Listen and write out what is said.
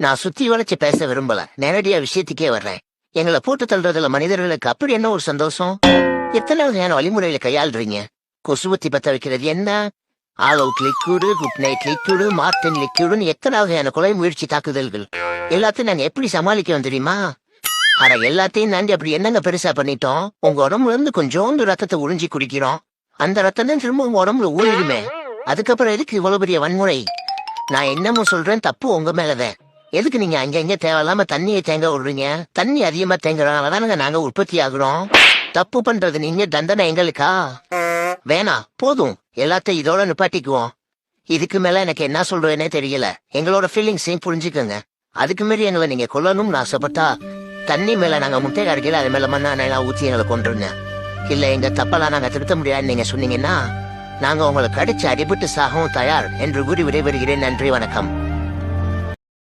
நான் சுத்தி வளைச்சு பேச விரும்பல. நேரடியா விஷயத்துக்கே வர்றேன். எங்களை போட்டு தள்ளுறதுல மனிதர்களுக்கு அப்படி என்ன ஒரு சந்தோஷம்? எத்தனை வகையான வழிமுறையில கையாளுறீங்க? கொசுவத்தி பத்த வைக்கிறது என்ன? All out liquid good night liquid Mortein லிக்யூடுன்னு எத்தனை வகையான கொலை முயற்சி தாக்குதல்கள்? எல்லாத்தையும் நாங்க எப்படி சமாளிக்க தெரியுமா? ஆனா எல்லாத்தையும் தாண்டி அப்படி என்னங்க பெருசா பண்ணிட்டோம்? உங்க உடம்புல இருந்து கொஞ்சோண்டு ரத்தத்தை உறிஞ்சி குடிக்கிறோம். அந்த ரத்தம் தான் திரும்ப உங்க உடம்புல ஊழிடுமே அதுக்கப்புறம் எதுக்கு இவ்வளவு பெரிய வன்முறை? நான் என்னமோ சொல்றேன் தப்பு உங்க மேலதான். எதுக்கு நீங்க அங்க இங்க தேவையில்லாம தண்ணியை தேங்க விடுறீங்க? தண்ணி அதிகமா தேங்குறதுனால தானங்க நாங்க உற்பத்தி ஆகுறோம். தப்பு பண்றது நீங்க தண்டனை எங்களுக்கா? வேணாம் போதும். எல்லாத்தையும் இதோட நிப்பாட்டிக்குவோம். இதுக்கு மேல எனக்கு என்ன சொல்றேனே தெரியல. எங்களோட ஃபீலிங்ஸையும் புரிஞ்சுக்கோங்க. அதுக்கு மாரி எங்களை நீங்க கொல்லணும்னு ஆசைப்பட்டா தண்ணி மேல நாங்க முட்டை கடைக்கல அது மேல மண்ணா எல்லாம் ஊத்தி எங்களை கொண்டுருங்க இல்ல எங்க தப்பெல்லாம் நாங்க திருத்த முடியாதுன்னு நீங்க சொன்னீங்கன்னா நாங்க உங்களை கடிச்சு அடிபட்டு சாகவும் தயார் என்று கூறி விடைபெறுகிறேன். நன்றி வணக்கம்.